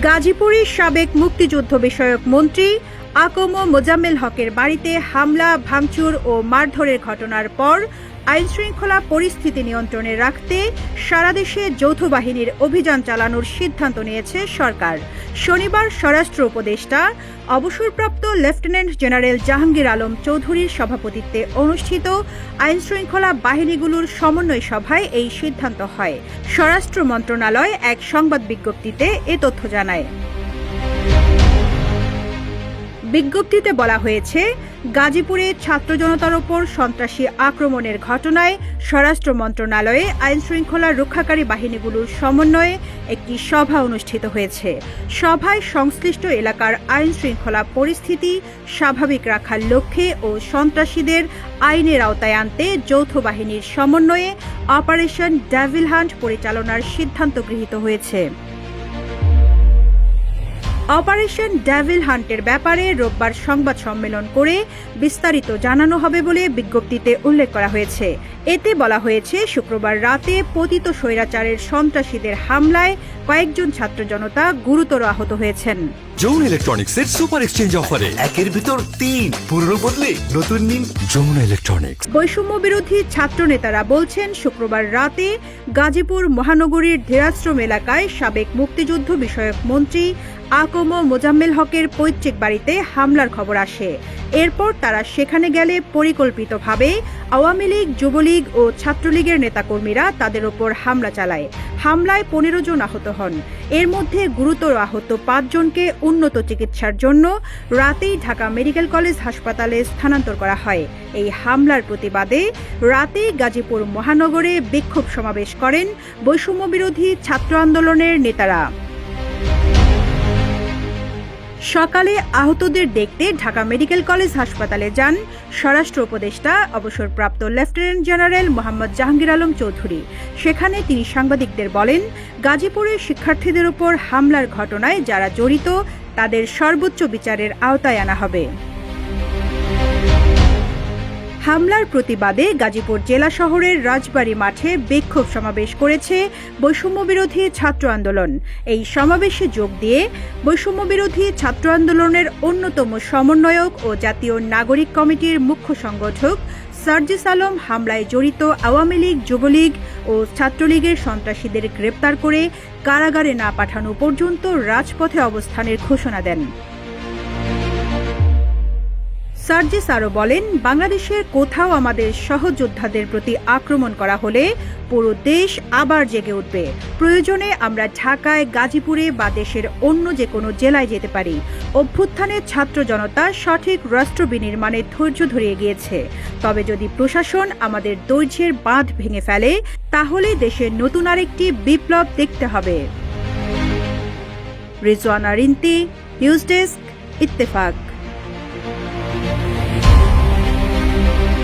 গাজীপুরের সাবেক মুক্তিযুদ্ধ বিষয়ক মন্ত্রী আকম মোজাম্মেল হকের বাড়িতে হামলা, ভাঙচুর ও মারধরের ঘটনার পর আইনশৃঙ্খলা পরিস্থিতি নিয়ন্ত্রণে রাখতে সারা দেশে যৌথ বাহিনীর অভিযান চালানোর সিদ্ধান্ত নিয়েছে সরকার। শনিবার স্বরাষ্ট্র উপদেষ্টা, অবসরপ্রাপ্ত লেফটেন্যান্ট জেনারেল জাহাঙ্গীর আলম চৌধুরীর সভাপতিত্বে অনুষ্ঠিত আইনশৃঙ্খলা বাহিনীগুলোর সমন্বয় সভায় এই সিদ্ধান্ত হয়। স্বরাষ্ট্র মন্ত্রণালয় এক সংবাদ বিজ্ঞপ্তিতে এ তথ্য জানায়। বিজ্ঞপ্তিতে বলা হয়েছে, গাজীপুরে ছাত্র জনতার ওপর সন্ত্রাসী আক্রমণের ঘটনায় স্বরাষ্ট্র মন্ত্রণালয়ে আইনশৃঙ্খলা রক্ষাকারী বাহিনীগুলোর সমন্বয়ে একটি সভা অনুষ্ঠিত হয়েছে। সভায় সংশ্লিষ্ট এলাকার আইন শৃঙ্খলা পরিস্থিতি স্বাভাবিক রাখার লক্ষ্যে ও সন্ত্রাসীদের আইনের আওতায় আনতে যৌথ বাহিনীর সমন্বয়ে অপারেশন ডেভিল হান্ট পরিচালনার সিদ্ধান্ত গৃহীত হয়েছে। অপারেশন ডেভিল হান্টের ব্যাপারে রোববার সংবাদ সম্মেলন করে বিস্তারিত জানানো হবে বলে বিজ্ঞপ্তিতে উল্লেখ করা হয়েছে। এতে বলা হয়েছে শুক্রবার রাতে পতিত স্বৈরাচারের সন্ত্রাসীদের হামলায় কয়েকজন ছাত্র জনতা গুরুতর আহত হয়েছেন। যমুনা ইলেকট্রনিক্সের সুপার এক্সচেঞ্জ অফারে একের ভিতর তিন পুরনো বদলে নতুন নিন যমুনা ইলেকট্রনিক্স। বৈষম্য বিরোধী ছাত্র নেতারা বলছেন শুক্রবার রাতে গাজীপুর মহানগরীর ধীরাশ্রম এলাকায় সাবেক মুক্তিযুদ্ধ বিষয়ক মন্ত্রী আকম মোজাম্মেল হকের পৈতৃক বাড়িতে হামলার খবর আসে। এরপর তারা সেখানে গেলে পরিকল্পিতভাবে আওয়ামী লীগ, যুবলীগ ও ছাত্রলীগের নেতাকর্মীরা তাদের ওপর হামলা চালায়। হামলায় পনেরো জন আহত হন। এর মধ্যে গুরুতর আহত পাঁচজনকে উন্নত চিকিৎসার জন্য রাতেই ঢাকা মেডিকেল কলেজ হাসপাতালে স্থানান্তর করা হয়। এই হামলার প্রতিবাদে রাতেই গাজীপুর মহানগরে বিক্ষোভ সমাবেশ করেন বৈষম্য বিরোধী ছাত্র আন্দোলনের নেতারা। সকালে আহতদের দেখতে ঢাকা মেডিকেল কলেজ হাসপাতালে যান স্বরাষ্ট্র উপদেষ্টা, অবসরপ্রাপ্ত লেফটেন্যান্ট জেনারেল মোহাম্মদ জাহাঙ্গীর আলম চৌধুরী। সেখানে তিনি সাংবাদিকদের বলেন গাজীপুরে শিক্ষার্থীদের ওপর হামলার ঘটনায় যারা জড়িত, তাদের সর্বোচ্চ বিচারের আওতায় আনা হবে। হামলার প্রতিবাদে গাজীপুর জেলা শহরের রাজবাড়ী মাঠে বিক্ষোভ সমাবেশ করেছে বৈষম্য বিরোধী ছাত্র আন্দোলন। এই সমাবেশে যোগ দিয়ে বৈষম্য বিরোধী ছাত্র আন্দোলনের অন্যতম সমন্বয়ক ও জাতীয় নাগরিক কমিটির মুখ্য সংগঠক সার্জিস আলম হামলায় জড়িত আওয়ামী লীগ, যুবলীগ ও ছাত্রলীগের সন্ত্রাসীদের গ্রেপ্তার করে কারাগারে না পাঠানো পর্যন্ত রাজপথে অবস্থানের ঘোষণা দেন। সার্জিস আরও বলেন বাংলাদেশের কোথাও আমাদের সহযোদ্ধাদের প্রতি আক্রমণ করা হলে পুরো দেশ আবার জেগে উঠবে। প্রয়োজনে আমরা ঢাকায়, গাজীপুরে বা দেশের অন্য যে কোনো জেলায় যেতে পারি। অভ্যুত্থানে ছাত্র জনতা সঠিক রাষ্ট্র বিনির্মাণে ধৈর্য ধরিয়ে গিয়েছে। তবে যদি প্রশাসন আমাদের ধৈর্যের বাঁধ ভেঙে ফেলে, তাহলে দেশের নতুন আরেকটি বিপ্লব দেখতে হবে। Rizwana Rinti, news desk, Ittefaq. Bye.